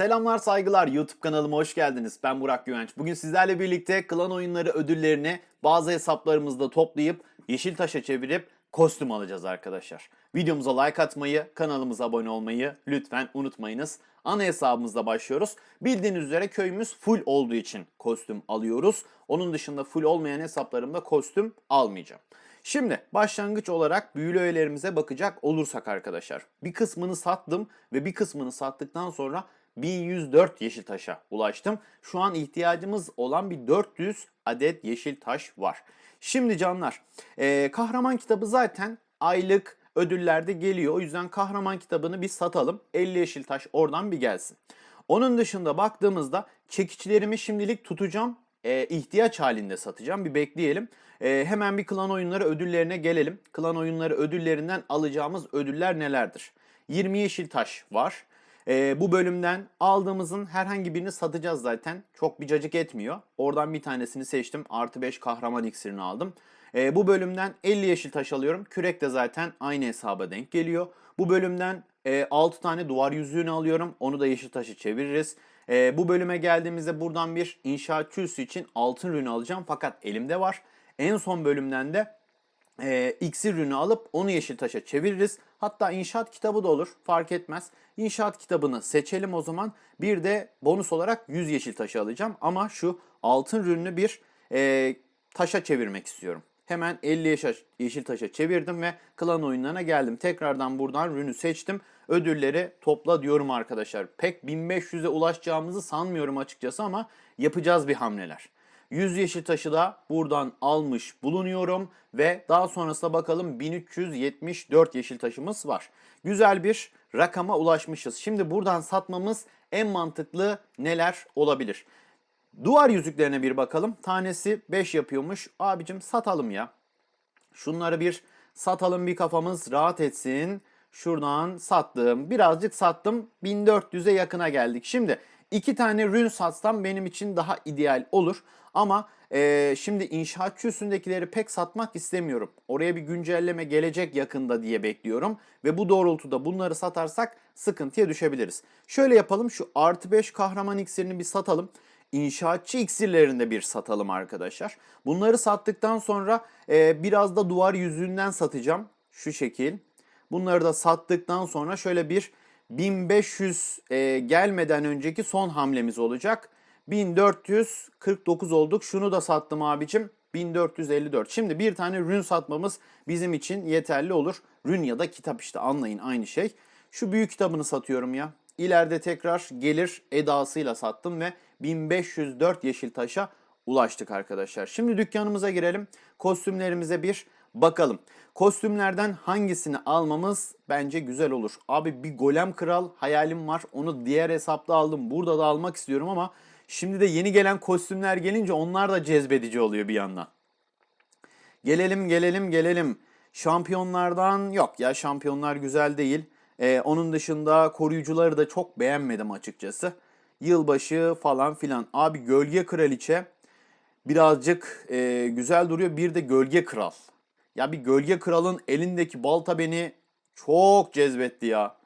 Selamlar saygılar YouTube kanalıma hoş geldiniz. Ben Burak Güvenç. Bugün sizlerle birlikte klan oyunları ödüllerini bazı hesaplarımızda toplayıp Yeşiltaş'a çevirip kostüm alacağız arkadaşlar. Videomuza like atmayı, kanalımıza abone olmayı lütfen unutmayınız. Ana hesabımızda başlıyoruz. Bildiğiniz üzere köyümüz full olduğu için kostüm alıyoruz. Onun dışında full olmayan hesaplarımda kostüm almayacağım. Şimdi başlangıç olarak büyülü öğelerimize bakacak olursak arkadaşlar. Bir kısmını sattım ve bir kısmını sattıktan sonra 1104 yeşil taşa ulaştım. Şu an ihtiyacımız olan bir 400 adet yeşil taş var. Şimdi canlar, eee, kahraman kitabı zaten aylık ödüllerde geliyor. O yüzden kahraman kitabını bir satalım. 50 yeşil taş oradan bir gelsin. Onun dışında baktığımızda çekiçlerimi şimdilik tutacağım. Eee, ihtiyaç halinde satacağım. Bir bekleyelim. Eee, hemen bir klan oyunları ödüllerine gelelim. Klan oyunları ödüllerinden alacağımız ödüller nelerdir? 20 yeşil taş var. Ee, bu bölümden aldığımızın herhangi birini satacağız zaten. Çok bir cacık etmiyor. Oradan bir tanesini seçtim. Artı 5 kahraman iksirini aldım. Ee, bu bölümden 50 yeşil taş alıyorum. Kürek de zaten aynı hesaba denk geliyor. Bu bölümden e, 6 tane duvar yüzüğünü alıyorum. Onu da yeşil taşı çeviririz. Ee, bu bölüme geldiğimizde buradan bir inşaatçı üssü için altın ürünü alacağım. Fakat elimde var. En son bölümden de e, iksir ürünü alıp onu yeşil taşa çeviririz. Hatta inşaat kitabı da olur fark etmez. İnşaat kitabını seçelim o zaman. Bir de bonus olarak 100 yeşil taşı alacağım. Ama şu altın ürünü bir e, taşa çevirmek istiyorum. Hemen 50 yeşil, taşa çevirdim ve klan oyunlarına geldim. Tekrardan buradan ürünü seçtim. Ödülleri topla diyorum arkadaşlar. Pek 1500'e ulaşacağımızı sanmıyorum açıkçası ama yapacağız bir hamleler. 100 yeşil taşı da buradan almış bulunuyorum ve daha sonrasında bakalım 1374 yeşil taşımız var. Güzel bir rakama ulaşmışız. Şimdi buradan satmamız en mantıklı neler olabilir? Duvar yüzüklerine bir bakalım. Tanesi 5 yapıyormuş. Abicim satalım ya. Şunları bir satalım bir kafamız rahat etsin. Şuradan sattım. Birazcık sattım. 1400'e yakına geldik. Şimdi iki tane rün satsam benim için daha ideal olur. Ama eee, şimdi inşaatçı üstündekileri pek satmak istemiyorum. Oraya bir güncelleme gelecek yakında diye bekliyorum. Ve bu doğrultuda bunları satarsak sıkıntıya düşebiliriz. Şöyle yapalım şu artı 5 kahraman iksirini bir satalım. İnşaatçı iksirlerini de bir satalım arkadaşlar. Bunları sattıktan sonra eee, biraz da duvar yüzüğünden satacağım. Şu şekil. Bunları da sattıktan sonra şöyle bir 1500 e, gelmeden önceki son hamlemiz olacak. 1449 olduk. Şunu da sattım abicim. 1454. Şimdi bir tane rün satmamız bizim için yeterli olur. Rün ya da kitap işte anlayın aynı şey. Şu büyük kitabını satıyorum ya. İleride tekrar gelir edasıyla sattım ve 1504 yeşil taşa ulaştık arkadaşlar. Şimdi dükkanımıza girelim. Kostümlerimize bir bakalım. Kostümlerden hangisini almamız bence güzel olur. Abi bir golem kral hayalim var. Onu diğer hesapta aldım. Burada da almak istiyorum ama şimdi de yeni gelen kostümler gelince onlar da cezbedici oluyor bir yandan. Gelelim gelelim gelelim. Şampiyonlardan yok ya şampiyonlar güzel değil. Ee, onun dışında koruyucuları da çok beğenmedim açıkçası. Yılbaşı falan filan. Abi gölge kraliçe birazcık e, güzel duruyor. Bir de gölge kral. Ya bir gölge kralın elindeki balta beni çok cezbetti ya.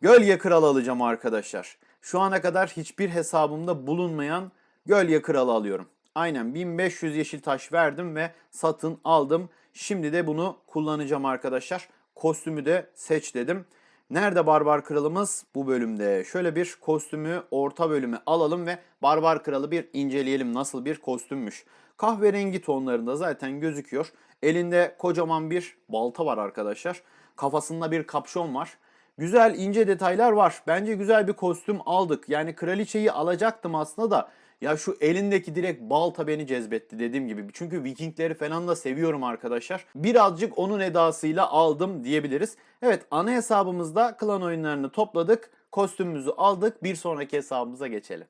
Gölge kral alacağım arkadaşlar. Şu ana kadar hiçbir hesabımda bulunmayan gölge kralı alıyorum. Aynen 1500 yeşil taş verdim ve satın aldım. Şimdi de bunu kullanacağım arkadaşlar. Kostümü de seç dedim. Nerede Barbar Kralımız? Bu bölümde. Şöyle bir kostümü orta bölüme alalım ve Barbar Kralı bir inceleyelim nasıl bir kostümmüş. Kahverengi tonlarında zaten gözüküyor. Elinde kocaman bir balta var arkadaşlar. Kafasında bir kapşon var. Güzel ince detaylar var. Bence güzel bir kostüm aldık. Yani kraliçeyi alacaktım aslında da ya şu elindeki direkt balta beni cezbetti dediğim gibi. Çünkü Vikingleri falan da seviyorum arkadaşlar. Birazcık onun edasıyla aldım diyebiliriz. Evet ana hesabımızda klan oyunlarını topladık. Kostümümüzü aldık. Bir sonraki hesabımıza geçelim.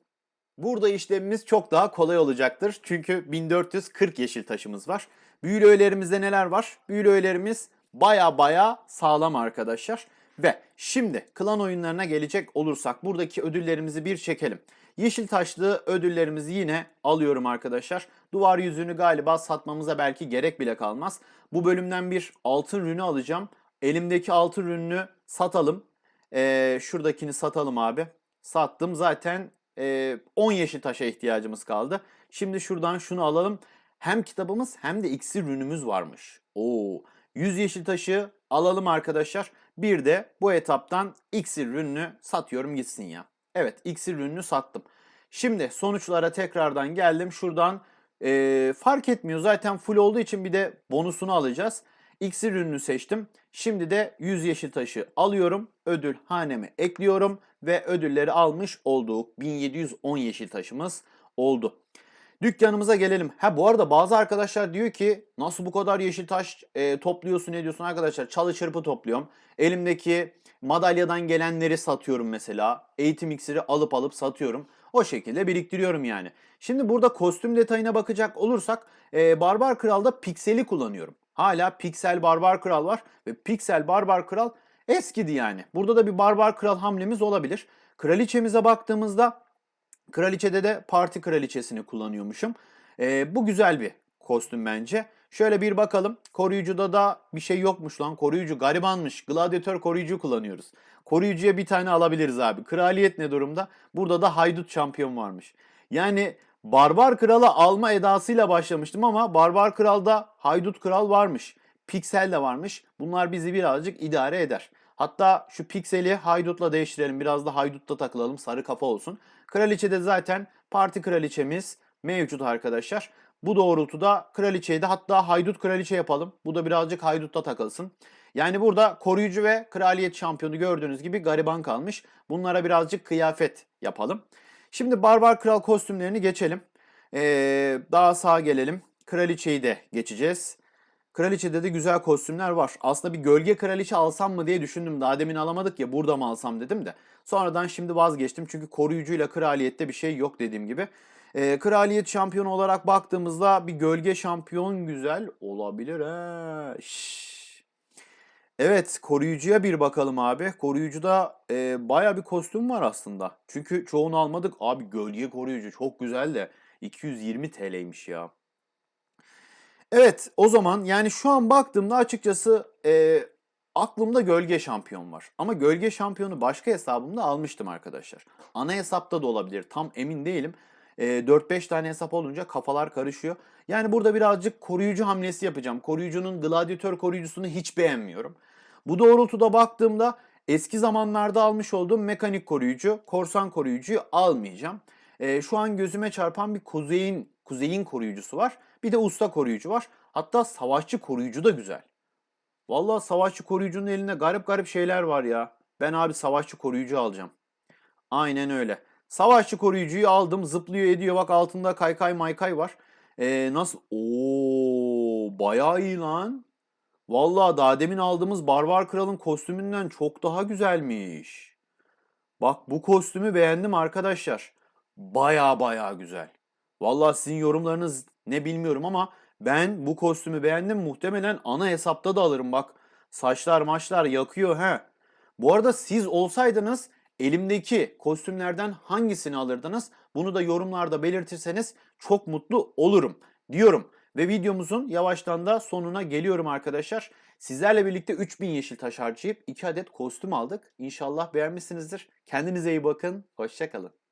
Burada işlemimiz çok daha kolay olacaktır. Çünkü 1440 yeşil taşımız var. Büyülü öğelerimizde neler var? Büyülü öğelerimiz baya baya sağlam arkadaşlar. Ve şimdi klan oyunlarına gelecek olursak buradaki ödüllerimizi bir çekelim. Yeşil taşlı ödüllerimizi yine alıyorum arkadaşlar. Duvar yüzünü galiba satmamıza belki gerek bile kalmaz. Bu bölümden bir altın rünü alacağım. Elimdeki altın rününü satalım. Ee, şuradakini satalım abi. sattım. Zaten e, 10 yeşil taşa ihtiyacımız kaldı. Şimdi şuradan şunu alalım. Hem kitabımız hem de iksir ürünümüz varmış. Oo, 100 yeşil taşı alalım arkadaşlar. Bir de bu etaptan iksir ürününü satıyorum gitsin ya. Evet iksir ürününü sattım. Şimdi sonuçlara tekrardan geldim. Şuradan e, fark etmiyor zaten full olduğu için bir de bonusunu alacağız. İksir ürünü seçtim. Şimdi de 100 yeşil taşı alıyorum. Ödül haneme ekliyorum ve ödülleri almış olduk. 1710 yeşil taşımız oldu. Dükkanımıza gelelim. Ha bu arada bazı arkadaşlar diyor ki nasıl bu kadar yeşil taş e, topluyorsun ne diyorsun arkadaşlar? Çalı çırpı topluyorum. Elimdeki madalyadan gelenleri satıyorum mesela. Eğitim iksiri alıp alıp satıyorum. O şekilde biriktiriyorum yani. Şimdi burada kostüm detayına bakacak olursak e, Barbar Kral'da pikseli kullanıyorum. Hala piksel Barbar Kral var ve piksel Barbar Kral eskidi yani. Burada da bir Barbar Kral hamlemiz olabilir. Kraliçemize baktığımızda Kraliçede de parti kraliçesini kullanıyormuşum. Ee, bu güzel bir kostüm bence. Şöyle bir bakalım. Koruyucuda da bir şey yokmuş lan. Koruyucu garibanmış. Gladyatör koruyucu kullanıyoruz. Koruyucuya bir tane alabiliriz abi. Kraliyet ne durumda? Burada da haydut şampiyon varmış. Yani Barbar Kral'ı alma edasıyla başlamıştım ama Barbar Kral'da Haydut Kral varmış. Piksel de varmış. Bunlar bizi birazcık idare eder. Hatta şu pikseli haydutla değiştirelim. Biraz da haydutta takılalım. Sarı kafa olsun. Kraliçede zaten parti kraliçemiz mevcut arkadaşlar. Bu doğrultuda kraliçeyi de hatta haydut kraliçe yapalım. Bu da birazcık haydutta takılsın. Yani burada koruyucu ve kraliyet şampiyonu gördüğünüz gibi gariban kalmış. Bunlara birazcık kıyafet yapalım. Şimdi barbar kral kostümlerini geçelim. Ee, daha sağa gelelim. Kraliçeyi de geçeceğiz. Kraliçede de güzel kostümler var. Aslında bir gölge kraliçe alsam mı diye düşündüm. Daha demin alamadık ya burada mı alsam dedim de. Sonradan şimdi vazgeçtim çünkü koruyucuyla kraliyette bir şey yok dediğim gibi. Ee, kraliyet şampiyonu olarak baktığımızda bir gölge şampiyon güzel olabilir he. Evet koruyucuya bir bakalım abi. Koruyucuda e, baya bir kostüm var aslında. Çünkü çoğunu almadık. Abi gölge koruyucu çok güzel de 220 TL'ymiş ya. Evet o zaman yani şu an baktığımda açıkçası e, aklımda gölge şampiyon var. Ama gölge şampiyonu başka hesabımda almıştım arkadaşlar. Ana hesapta da olabilir tam emin değilim. E, 4-5 tane hesap olunca kafalar karışıyor. Yani burada birazcık koruyucu hamlesi yapacağım. Koruyucunun gladyatör koruyucusunu hiç beğenmiyorum. Bu doğrultuda baktığımda eski zamanlarda almış olduğum mekanik koruyucu, korsan koruyucuyu almayacağım. E, şu an gözüme çarpan bir kuzeyin, kuzeyin koruyucusu var. Bir de usta koruyucu var. Hatta savaşçı koruyucu da güzel. Vallahi savaşçı koruyucunun elinde garip garip şeyler var ya. Ben abi savaşçı koruyucu alacağım. Aynen öyle. Savaşçı koruyucuyu aldım. Zıplıyor ediyor. Bak altında kaykay maykay var. Ee, nasıl? Oo, bayağı iyi lan. Vallahi daha demin aldığımız Barbar Kral'ın kostümünden çok daha güzelmiş. Bak bu kostümü beğendim arkadaşlar. Baya baya güzel. Vallahi sizin yorumlarınız ne bilmiyorum ama ben bu kostümü beğendim. Muhtemelen ana hesapta da alırım bak. Saçlar maçlar yakıyor he. Bu arada siz olsaydınız elimdeki kostümlerden hangisini alırdınız? Bunu da yorumlarda belirtirseniz çok mutlu olurum diyorum. Ve videomuzun yavaştan da sonuna geliyorum arkadaşlar. Sizlerle birlikte 3000 yeşil taş harcayıp 2 adet kostüm aldık. İnşallah beğenmişsinizdir. Kendinize iyi bakın. Hoşçakalın.